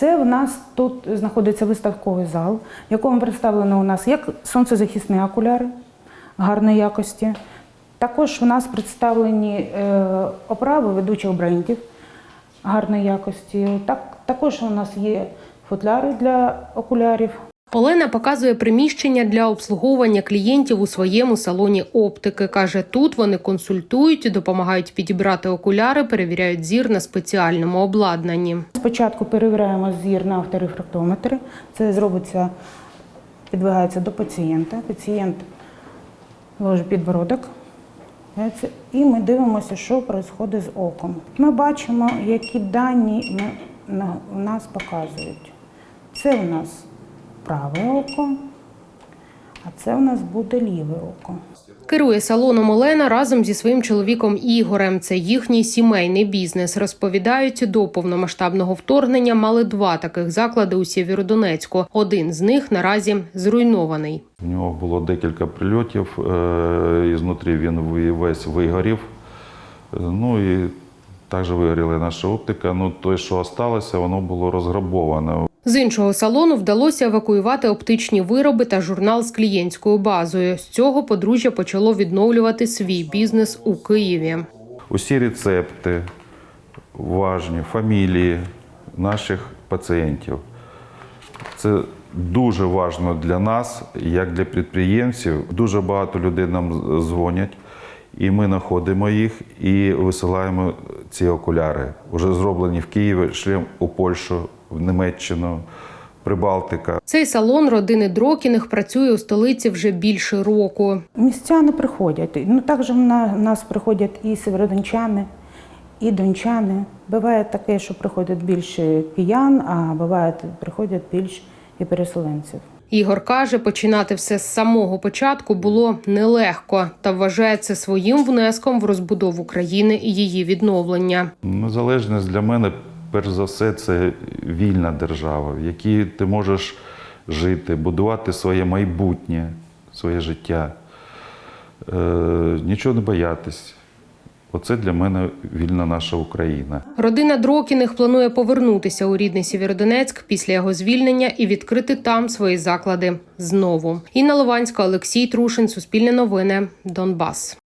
Це в нас тут знаходиться виставковий зал, в якому представлено у нас як сонцезахисні окуляри гарної якості. Також в нас представлені е, оправи ведучих брендів гарної якості. Так, також у нас є футляри для окулярів. Олена показує приміщення для обслуговування клієнтів у своєму салоні оптики. каже, тут вони консультують, допомагають підібрати окуляри, перевіряють зір на спеціальному обладнанні. Спочатку перевіряємо зір на авторефрактометри. Це зробиться, підвигається до пацієнта. Пацієнт ложить підбородок. І ми дивимося, що відбувається з оком. Ми бачимо, які дані у нас показують. Це у нас праве око, а це у нас буде ліве око. Керує салоном Олена разом зі своїм чоловіком Ігорем. Це їхній сімейний бізнес. Розповідають, до повномасштабного вторгнення мали два таких заклади у Сєвєродонецьку. Один з них наразі зруйнований. В нього було декілька прильотів, е, і знутрі він весь вигорів. Ну і також вигоріла наша оптика. Ну, те, що залишилося, воно було розграбоване. З іншого салону вдалося евакуювати оптичні вироби та журнал з клієнтською базою. З цього подружжя почало відновлювати свій бізнес у Києві. Усі рецепти важні, фамілії наших пацієнтів. Це дуже важливо для нас, як для підприємців. Дуже багато людей нам дзвонять, і ми знаходимо їх і висилаємо ці окуляри. Уже зроблені в Києві, шлем у Польщу, в Німеччину, Прибалтика. Цей салон родини Дрокіних працює у столиці вже більше року. Містяни приходять. Ну, також в на- нас приходять і северодончани, і дончани. Буває таке, що приходять більше киян, а буває, приходять більш і переселенців. Ігор каже, починати все з самого початку було нелегко та вважає це своїм внеском в розбудову країни і її відновлення. Незалежність для мене, перш за все, це вільна держава, в якій ти можеш жити, будувати своє майбутнє, своє життя, е, нічого не боятись. Оце для мене вільна наша Україна. Родина Дрокіних планує повернутися у рідний Сєвєродонецьк після його звільнення і відкрити там свої заклади знову. Інна Лованська, Олексій Трушин, Суспільне новини, Донбас.